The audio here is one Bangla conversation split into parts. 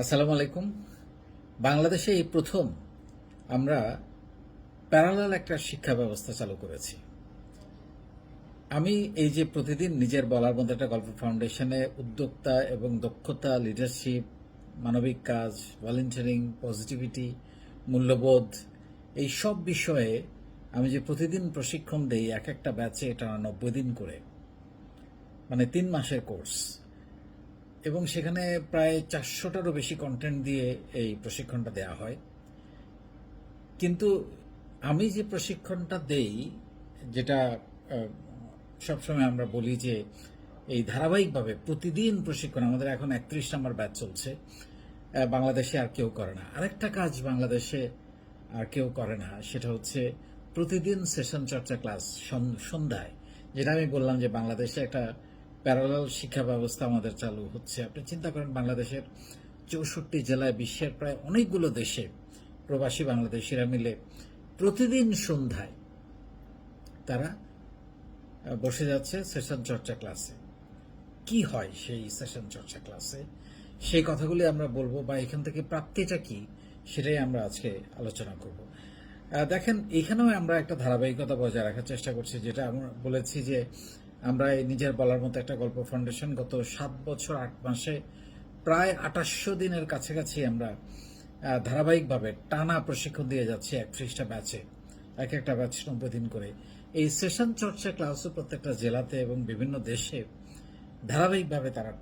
আসসালামু আলাইকুম। বাংলাদেশে এই প্রথম আমরা প্যারালাল একটা শিক্ষা ব্যবস্থা চালু করেছি। আমি এই যে প্রতিদিন নিজের বলার মধ্যে একটা গল্প ফাউন্ডেশনে উদ্যোক্তা এবং দক্ষতা লিডারশিপ মানবিক কাজ ভলেন্টিয়ারিং পজিটিভিটি মূল্যবোধ, এই সব বিষয়ে আমি যে প্রতিদিন প্রশিক্ষণ দেই এক একটা ব্যাচে এটা নব্বই দিন করে মানে তিন মাসের কোর্স এবং সেখানে প্রায় চারশোটারও বেশি কন্টেন্ট দিয়ে এই প্রশিক্ষণটা দেয়া হয়। কিন্তু আমি যে প্রশিক্ষণটা দেই, যেটা সবসময় আমরা বলি যে এই ধারাবাহিকভাবে প্রতিদিন প্রশিক্ষণ, আমাদের এখন একত্রিশ নম্বর ব্যাচ চলছে বাংলাদেশে আর কেউ করে না। আরেকটা কাজ বাংলাদেশে আর কেউ করে না, সেটা হচ্ছে প্রতিদিন সেশন চর্চা ক্লাস সন্ধ্যায়, যেটা আমি বললাম যে বাংলাদেশে একটা প্যারালাল শিক্ষা ব্যবস্থা আমাদের চালু হচ্ছে। আপনি চিন্তা করেন, বাংলাদেশের চৌষট্টি জেলায় বিশ্বের প্রায় অনেকগুলো দেশে প্রবাসী বাংলাদেশিরা মিলে প্রতিদিন সন্ধ্যায় তারা বসে যাচ্ছে সেশন চর্চা ক্লাসে কি হয় সেই সেশন চর্চা ক্লাসে সেই কথাগুলি আমরা বলব বা এখান থেকে প্রাপ্তিটা কি সেটাই আমরা আজকে আলোচনা করব। দেখেন, এখানেও আমরা একটা ধারাবাহিকতা বজায় রাখার চেষ্টা করছি, যেটা আমরা বলেছি যে আমরা এই নিজের বলার মতো একটা গল্প ফাউন্ডেশন গত সাত বছর, আট মাসে প্রায় আঠাশশো দিনের কাছাকাছি আমরা ধারাবাহিকভাবে টানা প্রশিক্ষণ দিয়ে যাচ্ছি একত্রিশটা ব্যাচে এক একটা ব্যাচ নব্বই দিন করে। এই সেশন চর্চা ক্লাসও প্রত্যেকটা জেলাতে এবং বিভিন্ন দেশে ধারাবাহিকভাবে তারা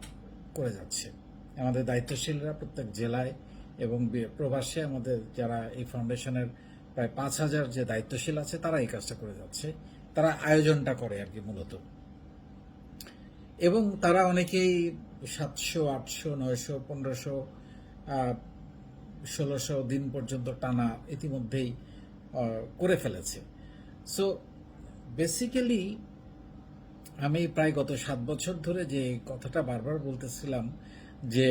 করে যাচ্ছে। আমাদের দায়িত্বশীলরা প্রত্যেক জেলায় এবং প্রবাসে আমাদের যারা এই ফাউন্ডেশনের প্রায় পাঁচ হাজার যে দায়িত্বশীল আছে, তারা এই কাজটা করে যাচ্ছে। তারা আয়োজনটা করে আর কি মূলত। এবং তারা অনেকেই সাতশো, আটশো, নয়শো, পনেরোশো ষোলোশো দিন পর্যন্ত টানা ইতিমধ্যেই করে ফেলেছে। সো বেসিক্যালি আমি প্রায় গত সাত বছর ধরে যে কথাটা বারবার বলতেছিলাম, যে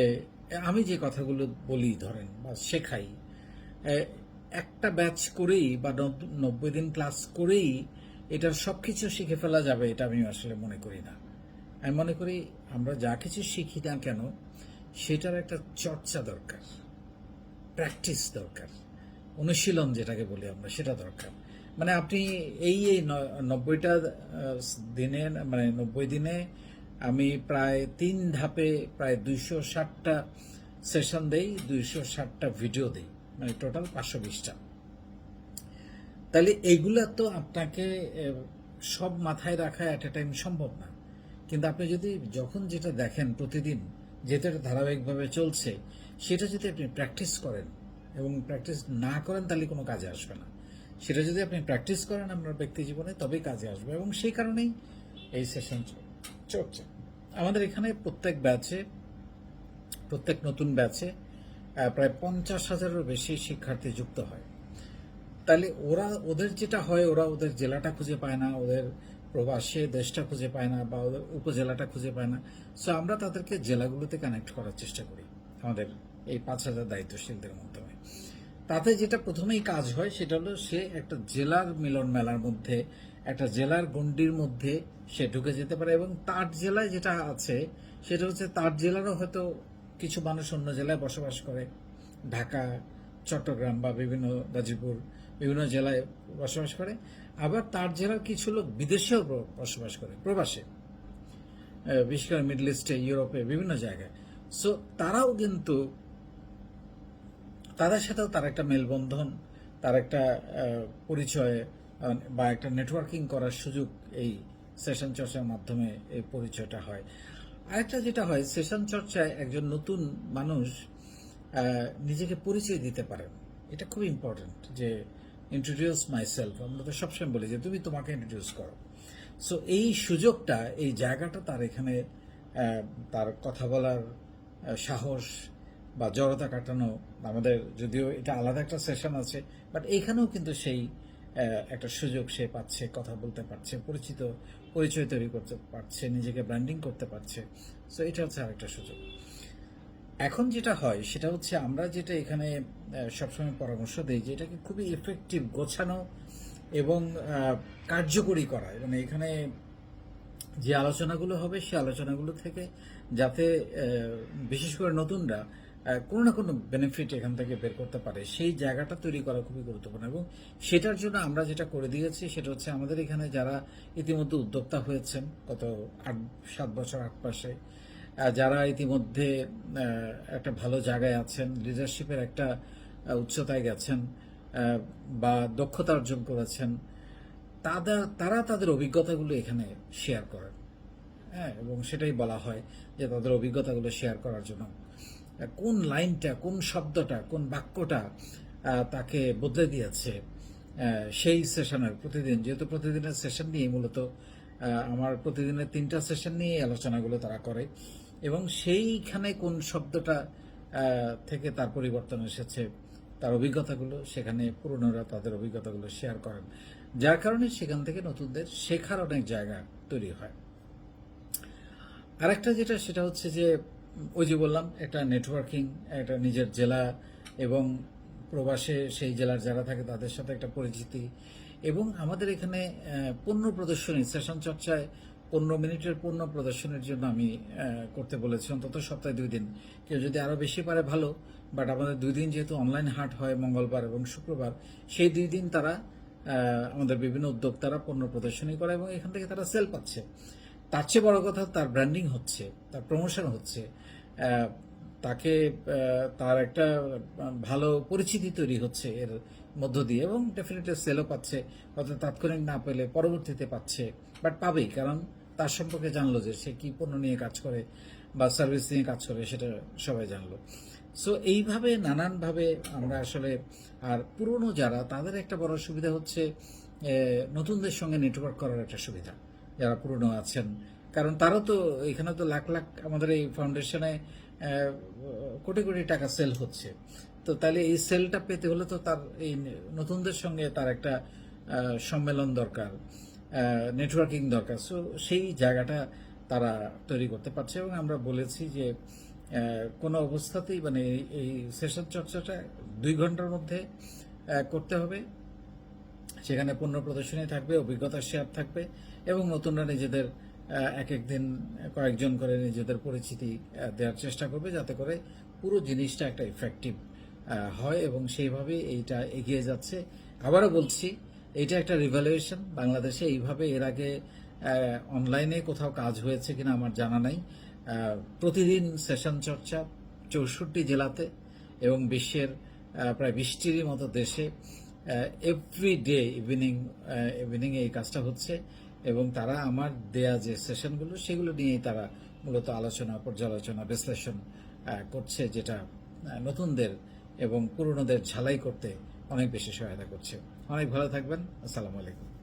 আমি যে কথাগুলো বলি, ধরেন, বা শেখাই একটা ব্যাচ করেই বা নব্বই দিন ক্লাস করেই এটার সব কিছু শিখে ফেলা যাবে, এটা আমি আসলে মনে করি না। আমি মনে করি আমরা যা কিছু শিখি না কেন, সেটার একটা চর্চা দরকার প্র্যাকটিস দরকার, অনুশীলন যেটাকে বলি আমরা, সেটা দরকার। মানে আপনি এই এই নব্বইটা দিনে মানে নব্বই দিনে আমি প্রায় তিন ধাপে প্রায় দুইশো ষাটটা সেশন দেই, দুইশো ষাটটা ভিডিও দেই মানে টোটাল পাঁচশো বিশটা। তাহলে এগুলা তো আপনাকে সব মাথায় রাখা অ্যাট এ টাইম সম্ভব না। কিন্তু আপনি যদি যখন যেটা দেখেন প্রতিদিন, যেটা ধারাবাহিকভাবে চলছে, সেটা যদি আপনি প্র্যাকটিস করেন এবং প্র্যাকটিস না করেন তাহলে কোনো কাজে আসবে না। সেটা যদি আপনি প্র্যাকটিস করেন আপনার ব্যক্তি জীবনে, তবেই কাজে আসবে এবং সেই কারণেই এই সেশন চলছে। আমাদের এখানে প্রত্যেক ব্যাচে প্রত্যেক নতুন ব্যাচে প্রায় পঞ্চাশ হাজারেরও বেশি শিক্ষার্থী যুক্ত হয়। তাহলে ওরা, ওদের যেটা হয়, ওরা ওদের জেলাটা খুঁজে পায় না, ওদের প্রবাসে দেশটা খুঁজে পায় না বা উপজেলাটা খুঁজে পায় না। সো আমরা তাদেরকে জেলাগুলোতে কানেক্ট করার চেষ্টা করি আমাদের এই পাঁচ হাজার দায়িত্বশীলদের মাধ্যমে। তাতে যেটা প্রথমেই কাজ হয় সেটা হলো সে একটা জেলার মিলন মেলার মধ্যে, একটা জেলার গণ্ডির মধ্যে সে ঢুকে যেতে পারে এবং তার জেলায় যেটা আছে সেটা হচ্ছে তার জেলারও হয়তো কিছু মানুষ অন্য জেলায় বসবাস করে। ঢাকা চট্টগ্রাম বা বিভিন্ন গাজীপুর, বিভিন্ন জেলায় বসবাস করে। আবার তার জেলার কিছু লোক বিদেশেও বসবাস করে, প্রবাসে। বিশেষ করে মিডল ইস্টে, ইউরোপে, বিভিন্ন জায়গায়। সো তারাও কিন্তু, তাদের সাথেও তার একটা মেলবন্ধন, তার একটা পরিচয় বা একটা নেটওয়ার্কিং করার সুযোগ এই সেশন চর্চার মাধ্যমে এই পরিচয়টা হয়। আরেকটা যেটা হয়, সেশন চর্চায় একজন নতুন মানুষ নিজেকে পরিচয় দিতে পারেন। এটা খুব ইম্পর্টেন্ট যে ইন্ট্রোডিউস মাইসেলফ আমরা তো সবসময় বলি যে, তুমি তোমাকে ইন্ট্রোডিউস করো। সো এই সুযোগটা, এই জায়গাটা তার এখানে তার কথা বলার সাহস বা জড়তা কাটানো আমাদের যদিও এটা আলাদা একটা সেশন আছে বাট এইখানেও কিন্তু সেই একটা সুযোগ সে পাচ্ছে, কথা বলতে পারছে, পরিচিত পরিচয় তৈরি করতে পারছে, নিজেকে ব্র্যান্ডিং করতে পারছে। সো এটা হচ্ছে আরেকটা সুযোগ। এখন যেটা হয় সেটা হচ্ছে আমরা যেটা এখানে সবসময় পরামর্শ দিই যে এটাকে খুবই এফেক্টিভ গোছানো এবং কার্যকরী করা। মানে এখানে যে আলোচনাগুলো হবে সে আলোচনাগুলো থেকে যাতে বিশেষ করে নতুনরা কোনো না কোনো বেনিফিট এখান থেকে বের করতে পারে। সেই জায়গাটা তৈরি করা খুবই গুরুত্বপূর্ণ এবং সেটার জন্য আমরা যেটা করে দিয়েছি সেটা হচ্ছে আমাদের এখানে যারা ইতিমধ্যে উদ্যোক্তা হয়েছেন গত আট সাত বছর আট আহ, যারা ইতিমধ্যে একটা ভালো জায়গায় আছেন লিডারশিপের একটা উচ্চতায় গেছেন বা দক্ষতা অর্জন করেছেন তাদের তারা তাদের অভিজ্ঞতাগুলো এখানে শেয়ার করেন। হ্যাঁ এবং সেটাই বলা হয় যে তাদের অভিজ্ঞতাগুলো শেয়ার করার জন্য। কোন লাইনটা, কোন শব্দটা, কোন বাক্যটা তাকে বদলে দিয়েছে সেই সেশনের প্রতিদিন। যেহেতু প্রতিদিনের সেশন নিয়ে মূলত আমার প্রতিদিনের তিনটা সেশন নিয়ে আলোচনাগুলো তারা করে। এবং সেইখানে কোন শব্দটা থেকে তার পরিবর্তন এসেছে, তার অভিজ্ঞতাগুলো, সেখানে পুরনোরা তাদের অভিজ্ঞতাগুলো শেয়ার করেন। যার কারণে সেখান থেকে নতুনদের শেখার অনেক জায়গা তৈরি হয়। আরেকটা যেটা, সেটা হচ্ছে যে, ওই যে বললাম, একটা নেটওয়ার্কিং একটা নিজের জেলা এবং প্রবাসে সেই জেলার যারা থাকে তাদের সাথে একটা পরিচিতি এবং আমাদের এখানে পণ্য প্রদর্শনী সেশন চর্চায় পনেরো মিনিটের পণ্য প্রদর্শনের জন্য আমি করতে বলেছি। অন্তত সপ্তাহে দুই দিন। কেউ যদি আরও বেশি পারে, ভালো। বাট আমাদের দুই দিন যেহেতু অনলাইন হাট হয়, মঙ্গলবার এবং শুক্রবার, সেই দুই দিন তারা আমাদের বিভিন্ন উদ্যোক্তারা পণ্য প্রদর্শনী করে এবং এখান থেকে তারা সেল পাচ্ছে। তার চেয়ে বড় কথা তার ব্র্যান্ডিং হচ্ছে, তার প্রমোশন হচ্ছে। তাকে তার একটা ভালো পরিচিতি তৈরি হচ্ছে এর মধ্য দিয়ে এবং ডেফিনেটলি সেলও পাচ্ছে হয়তো তাৎক্ষণিক না পেলে পরবর্তীতে পাচ্ছে বাট পাবেই, কারণ তার সম্পর্কে জানলো যে সে কি পণ্য নিয়ে কাজ করে বা সার্ভিস নিয়ে কাজ করে, সেটা সবাই জানলো। সো এইভাবে নানানভাবে আমরা আসলে, আর পুরনো যারা, তাদের একটা বড় সুবিধা হচ্ছে নতুনদের সঙ্গে নেটওয়ার্ক করার একটা সুবিধা, যারা পুরনো আছেন। কারণ তারও তো, এখানে তো লাখ লাখ আমাদের এই ফাউন্ডেশনে কোটি কোটি টাকা সেল হচ্ছে। তো তাহলে এই সেলটা পেতে হলে তো তার এই নতুনদের সঙ্গে তার একটা সম্মেলন দরকার নেটওয়ার্কিং দরকার। সো সেই জায়গাটা তারা তৈরি করতে পারছে এবং আমরা বলেছি যে কোনো অবস্থাতেই মানে এই- সেশন চর্চাটা দুই ঘণ্টার মধ্যে করতে হবে। সেখানে পণ্য প্রদর্শনী থাকবে অভিজ্ঞতা শেয়ার থাকবে এবং নতুনরা নিজেদের এক এক দিন কয়েকজন করে নিজেদের পরিচিতি দেওয়ার চেষ্টা করবে যাতে করে পুরো জিনিসটা একটা ইফেক্টিভ হয় এবং সেইভাবে এইটা এগিয়ে যাচ্ছে। আবারও বলছি, এইটা একটা রিভ্যালুয়েশন বাংলাদেশে এইভাবে এর আগে অনলাইনে কোথাও কাজ হয়েছে কিনা আমার জানা নাই। প্রতিদিন সেশন চর্চা চৌষট্টি জেলাতে এবং বিশ্বের প্রায় বিশটিরই মতো দেশে এভরি ডে ইভিনিং ইভিনিং এই কাজটা হচ্ছে এবং তারা আমার দেয়া যে সেশনগুলো সেগুলো নিয়েই তারা মূলত আলোচনা, পর্যালোচনা, বিশ্লেষণ করছে যেটা নতুনদের এবং পুরনোদের ঝালাই করতে অনেক বেশি সহায়তা করছে। অনেক ভালো থাকবেন। আসসালামু আলাইকুম।